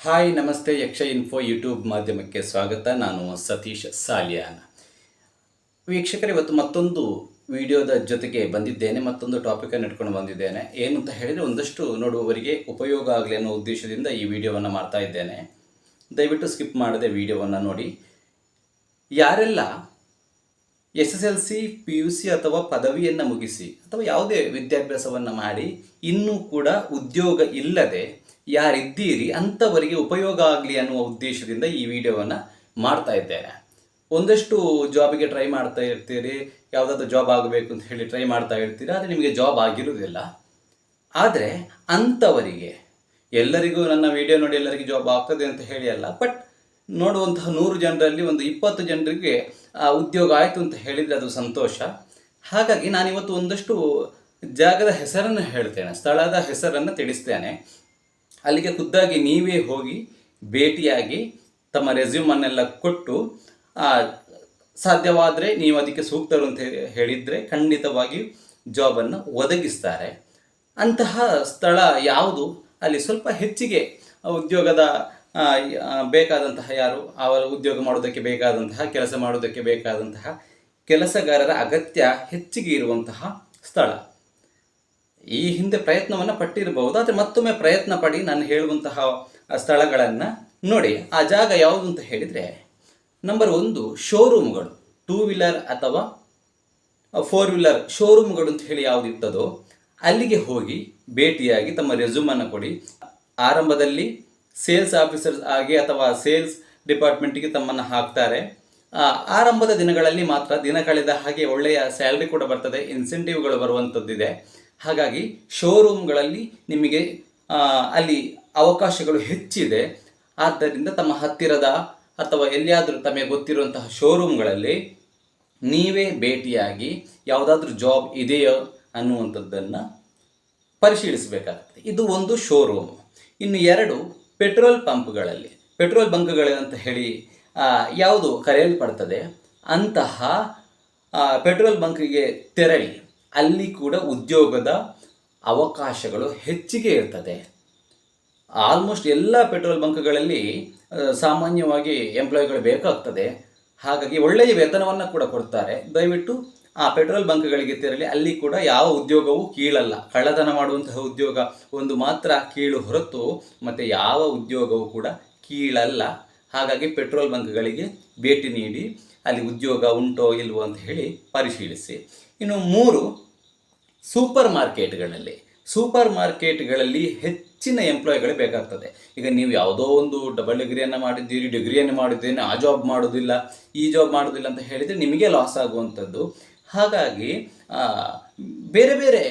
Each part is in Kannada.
ಹಾಯ್ ನಮಸ್ತೆ, ಯಕ್ಷ ಇನ್ಫೋ ಯೂಟ್ಯೂಬ್ ಮಾಧ್ಯಮಕ್ಕೆ ಸ್ವಾಗತ. ನಾನು ಸತೀಶ್ ಸಾಲಿಯಾನ್. ವೀಕ್ಷಕರು, ಇವತ್ತು ಮತ್ತೊಂದು ವಿಡಿಯೋದ ಜೊತೆಗೆ ಬಂದಿದ್ದೇನೆ. ಮತ್ತೊಂದು ಟಾಪಿಕನ್ನು ಇಟ್ಕೊಂಡು ಬಂದಿದ್ದೇನೆ. ಏನು ಅಂತ ಹೇಳಿದರೆ, ಒಂದಷ್ಟು ನೋಡುವವರಿಗೆ ಉಪಯೋಗ ಆಗಲಿ ಅನ್ನೋ ಉದ್ದೇಶದಿಂದ ಈ ವಿಡಿಯೋವನ್ನು ಮಾಡ್ತಾ ಇದ್ದೇನೆ. ದಯವಿಟ್ಟು ಸ್ಕಿಪ್ ಮಾಡದೆ ವಿಡಿಯೋವನ್ನು ನೋಡಿ. ಯಾರೆಲ್ಲ S S L C, P U C ಅಥವಾ ಪದವಿಯನ್ನು ಮುಗಿಸಿ ಅಥವಾ ಯಾವುದೇ ವಿದ್ಯಾಭ್ಯಾಸವನ್ನು ಮಾಡಿ ಇನ್ನೂ ಕೂಡ ಉದ್ಯೋಗ ಇಲ್ಲದೆ ಯಾರಿದ್ದೀರಿ, ಅಂಥವರಿಗೆ ಉಪಯೋಗ ಆಗಲಿ ಅನ್ನುವ ಉದ್ದೇಶದಿಂದ ಈ ವಿಡಿಯೋವನ್ನು ಮಾಡ್ತಾ ಇದ್ದೇನೆ. ಒಂದಷ್ಟು ಜಾಬಿಗೆ ಟ್ರೈ ಮಾಡ್ತಾ ಇರ್ತೀರಿ, ಯಾವುದಾದ್ರೂ ಜಾಬ್ ಆಗಬೇಕು ಅಂತ ಹೇಳಿ ಟ್ರೈ ಮಾಡ್ತಾ ಇರ್ತೀರಿ, ಆದರೆ ನಿಮಗೆ ಜಾಬ್ ಆಗಿರುವುದಿಲ್ಲ. ಆದರೆ ಅಂಥವರಿಗೆ, ಎಲ್ಲರಿಗೂ ನನ್ನ ವಿಡಿಯೋ ನೋಡಿ ಎಲ್ಲರಿಗೂ ಜಾಬ್ ಆಗ್ತದೆ ಅಂತ ಹೇಳಿ ಅಲ್ಲ, ಬಟ್ ನೋಡುವಂತಹ ನೂರು ಜನರಲ್ಲಿ ಒಂದು ಇಪ್ಪತ್ತು ಜನರಿಗೆ ಉದ್ಯೋಗ ಆಯಿತು ಅಂತ ಹೇಳಿದರೆ ಅದು ಸಂತೋಷ. ಹಾಗಾಗಿ ನಾನಿವತ್ತು ಒಂದಷ್ಟು ಜಾಗದ ಹೆಸರನ್ನು ಹೇಳ್ತೇನೆ, ಸ್ಥಳದ ಹೆಸರನ್ನು ತಿಳಿಸ್ತೇನೆ. ಅಲ್ಲಿಗೆ ಖುದ್ದಾಗಿ ನೀವೇ ಹೋಗಿ ಭೇಟಿಯಾಗಿ ತಮ್ಮ ರೆಸ್ಯೂಮನ್ನೆಲ್ಲ ಕೊಟ್ಟು ಸಾಧ್ಯವಾದರೆ ನೀವು ಅದಕ್ಕೆ ಸೂಕ್ತರು ಅಂತ ಹೇಳಿದರೆ ಖಂಡಿತವಾಗಿ ಜಾಬನ್ನು ಒದಗಿಸ್ತಾರೆ. ಅಂತಹ ಸ್ಥಳ ಯಾವುದು? ಅಲ್ಲಿ ಸ್ವಲ್ಪ ಹೆಚ್ಚಿಗೆ ಉದ್ಯೋಗದ ಬೇಕಾದಂತಹ ಯಾರು? ಅವರ ಉದ್ಯೋಗ ಮಾಡೋದಕ್ಕೆ ಬೇಕಾದಂತಹ, ಕೆಲಸ ಮಾಡೋದಕ್ಕೆ ಬೇಕಾದಂತಹ ಕೆಲಸಗಾರರ ಅಗತ್ಯ ಹೆಚ್ಚಿಗೆ ಇರುವಂತಹ ಸ್ಥಳ. ಈ ಹಿಂದೆ ಪ್ರಯತ್ನವನ್ನು ಪಟ್ಟಿರಬಹುದು, ಆದರೆ ಮತ್ತೊಮ್ಮೆ ಪ್ರಯತ್ನ ಪಡಿ ನಾನು ಹೇಳುವಂತಹ ಸ್ಥಳಗಳನ್ನು ನೋಡಿ. ಆ ಜಾಗ ಯಾವುದು ಅಂತ ಹೇಳಿದರೆ ನಂಬರ್ ಒಂದು ಶೋರೂಮ್ಗಳು ಟೂ ವೀಲರ್ ಅಥವಾ ಫೋರ್ ವೀಲರ್ ಶೋರೂಮ್ಗಳು ಅಂತ ಹೇಳಿ ಯಾವುದು ಇರ್ತದೋ, ಅಲ್ಲಿಗೆ ಹೋಗಿ ಭೇಟಿಯಾಗಿ ತಮ್ಮ ರೆಸ್ಯೂಮನ್ನು ಕೊಡಿ. ಆರಂಭದಲ್ಲಿ ಸೇಲ್ಸ್ ಆಫೀಸರ್ಸ್ ಆಗಿ ಅಥವಾ ಸೇಲ್ಸ್ ಡಿಪಾರ್ಟ್ಮೆಂಟಿಗೆ ತಮ್ಮನ್ನು ಹಾಕ್ತಾರೆ. ಆರಂಭದ ದಿನಗಳಲ್ಲಿ ಮಾತ್ರ ದಿನ ಕಳೆದ ಹಾಗೆ ಒಳ್ಳೆಯ ಸ್ಯಾಲ್ರಿ ಕೂಡ ಬರ್ತದೆ ಇನ್ಸೆಂಟಿವ್ಗಳು ಬರುವಂಥದ್ದಿದೆ ಹಾಗಾಗಿ ಶೋರೂಮ್ಗಳಲ್ಲಿ ನಿಮಗೆ ಅಲ್ಲಿ ಅವಕಾಶಗಳು ಹೆಚ್ಚಿದೆ. ಆದ್ದರಿಂದ ತಮ್ಮ ಹತ್ತಿರದ ಅಥವಾ ಎಲ್ಲಿಯಾದರೂ ತಮಗೆ ಗೊತ್ತಿರುವಂತಹ ಶೋರೂಮ್ಗಳಲ್ಲಿ ನೀವೇ ಭೇಟಿಯಾಗಿ ಯಾವುದಾದ್ರೂ ಜಾಬ್ ಇದೆಯೋ ಅನ್ನುವಂಥದ್ದನ್ನು ಪರಿಶೀಲಿಸಬೇಕಾಗ್ತದೆ. ಇದು ಒಂದು ಶೋರೂಮ್ ಇನ್ನು ಎರಡು ಪೆಟ್ರೋಲ್ ಪಂಪ್ಗಳಲ್ಲಿ ಪೆಟ್ರೋಲ್ ಬಂಕ್ಗಳು ಅಂತ ಹೇಳಿ ಯಾವುದು ಕರೆಯಲ್ಪಡ್ತದೆ? ಅಂತಹ ಪೆಟ್ರೋಲ್ ಬಂಕ್ಗೆ ತೆರಳಿ. ಅಲ್ಲಿ ಕೂಡ ಉದ್ಯೋಗದ ಅವಕಾಶಗಳು ಹೆಚ್ಚಿಗೆ ಇರ್ತದೆ. ಆಲ್ಮೋಸ್ಟ್ ಎಲ್ಲ ಪೆಟ್ರೋಲ್ ಬಂಕ್ಗಳಲ್ಲಿ ಸಾಮಾನ್ಯವಾಗಿ ಎಂಪ್ಲಾಯ್ಗಳು ಬೇಕಾಗ್ತದೆ. ಹಾಗಾಗಿ ಒಳ್ಳೆಯ ವೇತನವನ್ನು ಕೂಡ ಕೊಡ್ತಾರೆ. ದಯವಿಟ್ಟು ಆ ಪೆಟ್ರೋಲ್ ಬಂಕ್ಗಳಿಗೆ ತೆರಳಿ ಅಲ್ಲಿ ಕೂಡ ಯಾವ ಉದ್ಯೋಗವೂ ಕೀಳಲ್ಲ. ಕಳ್ಳತನ ಮಾಡುವಂತಹ ಉದ್ಯೋಗ ಒಂದು ಮಾತ್ರ ಕೀಳು ಹೊರತು ಮತ್ತು ಯಾವ ಉದ್ಯೋಗವೂ ಕೂಡ ಕೀಳಲ್ಲ. ಹಾಗಾಗಿ ಪೆಟ್ರೋಲ್ ಬಂಕ್ಗಳಿಗೆ ಭೇಟಿ ನೀಡಿ ಅಲ್ಲಿ ಉದ್ಯೋಗ ಉಂಟೋ ಇಲ್ವೋ ಅಂತ ಹೇಳಿ ಪರಿಶೀಲಿಸಿ. ಇನ್ನು ಮೂರು, ಸೂಪರ್ ಮಾರ್ಕೆಟ್ಗಳಲ್ಲಿ ಸೂಪರ್ ಮಾರ್ಕೆಟ್ಗಳಲ್ಲಿ ಹೆಚ್ಚಿನ ಎಂಪ್ಲಾಯ್ಗಳು ಬೇಕಾಗ್ತದೆ. ಈಗ ನೀವು ಯಾವುದೋ ಒಂದು ಡಬಲ್ ಡಿಗ್ರಿಯನ್ನು ಮಾಡಿದ್ದೀರಿ, ಡಿಗ್ರಿಯನ್ನು ಮಾಡಿದ್ದೇನೆ, ಆ ಜಾಬ್ ಮಾಡೋದಿಲ್ಲ, ಈ ಜಾಬ್ ಮಾಡೋದಿಲ್ಲ ಅಂತ ಹೇಳಿದರೆ ನಿಮಗೆ ಲಾಸ್ ಆಗುವಂಥದ್ದು. ಹಾಗಾಗಿ ಬೇರೆ ಬೇರೆ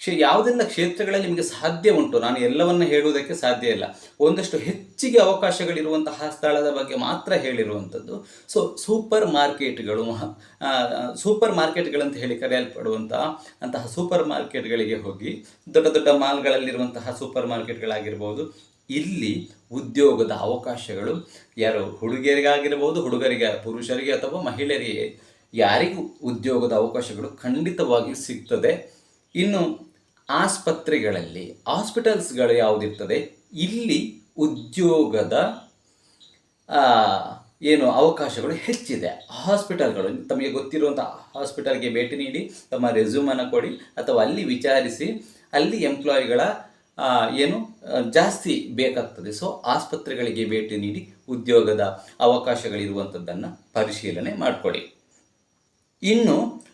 ಕ್ಷೇ, ಯಾವುದೆಲ್ಲ ಕ್ಷೇತ್ರಗಳಲ್ಲಿ ನಿಮಗೆ ಸಾಧ್ಯ ಉಂಟು? ನಾನು ಎಲ್ಲವನ್ನು ಹೇಳುವುದಕ್ಕೆ ಸಾಧ್ಯ ಇಲ್ಲ. ಒಂದಷ್ಟು ಹೆಚ್ಚಿಗೆ ಅವಕಾಶಗಳಿರುವಂತಹ ಸ್ಥಳದ ಬಗ್ಗೆ ಮಾತ್ರ ಹೇಳಿರುವಂಥದ್ದು. ಸೊ ಸೂಪರ್ ಮಾರ್ಕೆಟ್ಗಳು ಸೂಪರ್ ಮಾರ್ಕೆಟ್ಗಳಂತ ಹೇಳಿ ಕರೆಯಲ್ಪಡುವಂತಹ ಅಂತಹ ಸೂಪರ್ ಮಾರ್ಕೆಟ್ಗಳಿಗೆ ಹೋಗಿ, ದೊಡ್ಡ ದೊಡ್ಡ ಮಾಲ್ಗಳಲ್ಲಿರುವಂತಹ ಸೂಪರ್ ಮಾರ್ಕೆಟ್ಗಳಾಗಿರ್ಬೋದು ಇಲ್ಲಿ ಉದ್ಯೋಗದ ಅವಕಾಶಗಳು ಯಾರು ಹುಡುಗಿಯರಿಗಾಗಿರ್ಬೋದು, ಹುಡುಗರಿಗೆ, ಪುರುಷರಿಗೆ ಅಥವಾ ಮಹಿಳೆಯರಿಗೆ ಯಾರಿಗೂ ಉದ್ಯೋಗದ ಅವಕಾಶಗಳು ಖಂಡಿತವಾಗಿ ಸಿಗ್ತದೆ. ಇನ್ನು ಆಸ್ಪತ್ರೆಗಳಲ್ಲಿ, ಹಾಸ್ಪಿಟಲ್ಸ್ಗಳು ಯಾವುದಿರ್ತದೆ? ಇಲ್ಲಿ ಉದ್ಯೋಗದ ಏನು ಅವಕಾಶಗಳು ಹೆಚ್ಚಿದೆ. ಹಾಸ್ಪಿಟಲ್ಗಳು, ತಮಗೆ ಗೊತ್ತಿರುವಂಥ ಹಾಸ್ಪಿಟಲ್ಗೆ ಭೇಟಿ ನೀಡಿ, ತಮ್ಮ ರೆಸ್ಯೂಮನ್ನು ಕೊಡಿ ಅಥವಾ ಅಲ್ಲಿ ವಿಚಾರಿಸಿ, ಅಲ್ಲಿ ಎಂಪ್ಲಾಯಿಗಳ ಏನು ಜಾಸ್ತಿ ಬೇಕಾಗ್ತದೆ. ಸೊ, ಆಸ್ಪತ್ರೆಗಳಿಗೆ ಭೇಟಿ ನೀಡಿ ಉದ್ಯೋಗದ ಅವಕಾಶಗಳಿರುವಂಥದ್ದನ್ನು ಪರಿಶೀಲನೆ ಮಾಡಿಕೊಡಿ. ಇನ್ನು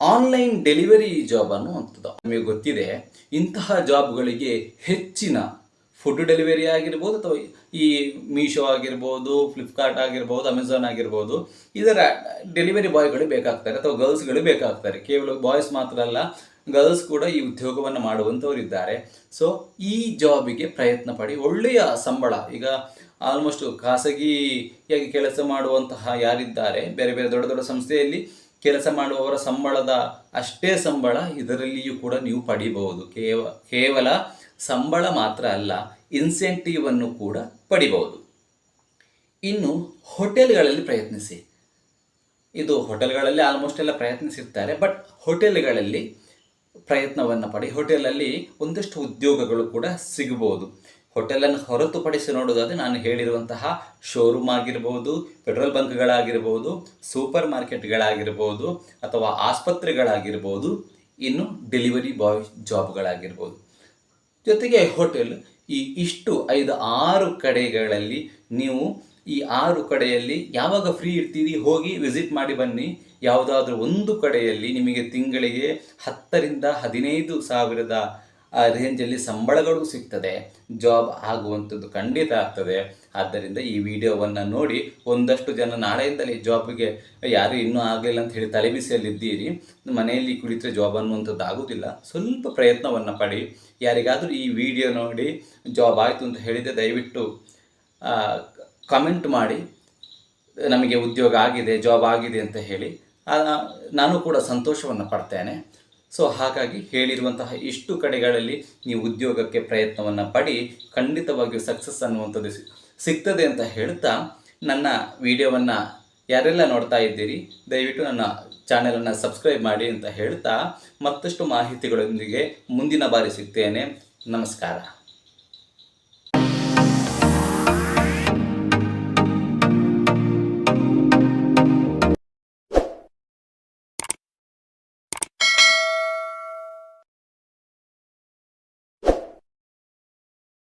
ಆನ್ಲೈನ್ ಡೆಲಿವರಿ ಜಾಬ್ ಅನ್ನುವಂಥದ್ದು ನಿಮಗೆ ಗೊತ್ತಿದೆ, ಇಂತಹ ಜಾಬ್ಗಳಿಗೆ ಹೆಚ್ಚಿನ ಫುಡ್ ಡೆಲಿವರಿ ಆಗಿರ್ಬೋದು ಅಥವಾ ಈ ಮೀಶೋ ಆಗಿರ್ಬೋದು, ಫ್ಲಿಪ್ಕಾರ್ಟ್ ಆಗಿರ್ಬೋದು ಅಮೆಝಾನ್ ಆಗಿರ್ಬೋದು, ಇದರ ಡೆಲಿವರಿ ಬಾಯ್ಗಳು ಬೇಕಾಗ್ತಾರೆ ಅಥವಾ ಗರ್ಲ್ಸ್ಗಳು ಬೇಕಾಗ್ತಾರೆ. ಕೇವಲ ಬಾಯ್ಸ್ ಮಾತ್ರ ಅಲ್ಲ, ಗರ್ಲ್ಸ್ ಕೂಡ ಈ ಉದ್ಯೋಗವನ್ನು ಮಾಡುವಂಥವರಿದ್ದಾರೆ ಸೊ ಈ ಜಾಬಿಗೆ ಪ್ರಯತ್ನ ಪಡಿ. ಒಳ್ಳೆಯ ಸಂಬಳ, ಈಗ ಆಲ್ಮೋಸ್ಟ್ ಖಾಸಗಿಯಾಗಿ ಕೆಲಸ ಮಾಡುವಂತಹ ಯಾರಿದ್ದಾರೆ, ಬೇರೆ ಬೇರೆ ದೊಡ್ಡ ದೊಡ್ಡ ಸಂಸ್ಥೆಯಲ್ಲಿ ಕೆಲಸ ಮಾಡುವವರ ಸಂಬಳದ ಅಷ್ಟೇ ಸಂಬಳ ಇದರಲ್ಲಿಯೂ ಕೂಡ ನೀವು ಪಡಿಬಹುದು. ಕೇವ, ಕೇವಲ ಸಂಬಳ ಮಾತ್ರ ಅಲ್ಲ ಇನ್ಸೆಂಟಿವ್ ಅನ್ನು ಕೂಡ ಪಡಿಬಹುದು. ಇನ್ನು ಹೋಟೆಲ್ಗಳಲ್ಲಿ ಪ್ರಯತ್ನಿಸಿ. ಇದು ಹೋಟೆಲ್ಗಳಲ್ಲಿ ಆಲ್ಮೋಸ್ಟ್ ಎಲ್ಲ ಪ್ರಯತ್ನಿಸಿರ್ತಾರೆ ಬಟ್ ಹೋಟೆಲ್ಗಳಲ್ಲಿ ಪ್ರಯತ್ನವನ್ನು ಪಡಿ. ಹೋಟೆಲಲ್ಲಿ ಒಂದಷ್ಟು ಉದ್ಯೋಗಗಳು ಕೂಡ ಸಿಗಬಹುದು ಹೋಟೆಲನ್ನು ಹೊರತುಪಡಿಸಿ ನೋಡೋದಾದರೆ ನಾನು ಹೇಳಿರುವಂತಹ ಶೋರೂಮ್ ಆಗಿರ್ಬೋದು ಪೆಟ್ರೋಲ್ ಬಂಕ್ಗಳಾಗಿರ್ಬೋದು ಸೂಪರ್ ಮಾರ್ಕೆಟ್ಗಳಾಗಿರ್ಬೋದು ಅಥವಾ ಆಸ್ಪತ್ರೆಗಳಾಗಿರ್ಬೋದು, ಇನ್ನು ಡೆಲಿವರಿ ಬಾಯ್ ಜಾಬ್ಗಳಾಗಿರ್ಬೋದು ಜೊತೆಗೆ ಹೋಟೆಲ್ ಈ ಇಷ್ಟು ಐದು ಆರು ಕಡೆಗಳಲ್ಲಿ ನೀವು ಈ ಆರು ಕಡೆಯಲ್ಲಿ ಯಾವಾಗ ಫ್ರೀ ಇರ್ತೀರಿ ಹೋಗಿ ವಿಸಿಟ್ ಮಾಡಿ ಬನ್ನಿ. ಯಾವುದಾದ್ರೂ ಒಂದು ಕಡೆಯಲ್ಲಿ ನಿಮಗೆ ತಿಂಗಳಿಗೆ ಹತ್ತರಿಂದ ಹದಿನೈದು ಸಾವಿರದ ಆ ರೇಂಜಲ್ಲಿ ಸಂಬಳಗಳು ಸಿಗ್ತದೆ ಜಾಬ್ ಆಗುವಂಥದ್ದು ಖಂಡಿತ ಆಗ್ತದೆ. ಆದ್ದರಿಂದ ಈ ವಿಡಿಯೋವನ್ನು ನೋಡಿ ಒಂದಷ್ಟು ಜನ ನಾಳೆಯಿಂದಲೇ ಜಾಬ್ಗೆ ಯಾರು ಇನ್ನೂ ಆಗಲಿಲ್ಲ ಅಂತ ಹೇಳಿ ತಲೆಬಿಸಿಯಲ್ಲಿದ್ದೀರಿ, ಮನೆಯಲ್ಲಿ ಕುಳಿತರೆ ಜಾಬ್ ಅನ್ನುವಂಥದ್ದು ಆಗೋದಿಲ್ಲ. ಸ್ವಲ್ಪ ಪ್ರಯತ್ನವನ್ನು ಪಡಿ. ಯಾರಿಗಾದರೂ ಈ ವಿಡಿಯೋ ನೋಡಿ ಜಾಬ್ ಆಯಿತು ಅಂತ ಹೇಳಿದರೆ ದಯವಿಟ್ಟು ಕಮೆಂಟ್ ಮಾಡಿ. ನಮಗೆ ಉದ್ಯೋಗ ಆಗಿದೆ ಜಾಬ್ ಆಗಿದೆ ಅಂತ ಹೇಳಿ. ನಾನು ಕೂಡ ಸಂತೋಷವನ್ನು ಪಡ್ತೇನೆ. ಸೊ ಹಾಗಾಗಿ ಹೇಳಿರುವಂತಹ ಇಷ್ಟು ಕಡೆಗಳಲ್ಲಿ ನೀವು ಉದ್ಯೋಗಕ್ಕೆ ಪ್ರಯತ್ನವನ್ನು ಪಡಿ, ಖಂಡಿತವಾಗಿಯೂ ಸಕ್ಸಸ್ ಅನ್ನುವಂಥದ್ದು ಸಿಗ್ತದೆ ಅಂತ ಹೇಳ್ತಾ ನನ್ನ ವಿಡಿಯೋವನ್ನು ಯಾರೆಲ್ಲ ನೋಡ್ತಾ ಇದ್ದೀರಿ, ದಯವಿಟ್ಟು ನನ್ನ ಚಾನೆಲನ್ನು ಸಬ್ಸ್ಕ್ರೈಬ್ ಮಾಡಿ ಅಂತ ಹೇಳ್ತಾ ಮತ್ತಷ್ಟು ಮಾಹಿತಿಗಳೊಂದಿಗೆ ಮುಂದಿನ ಬಾರಿ ಸಿಗ್ತೇನೆ. ನಮಸ್ಕಾರ.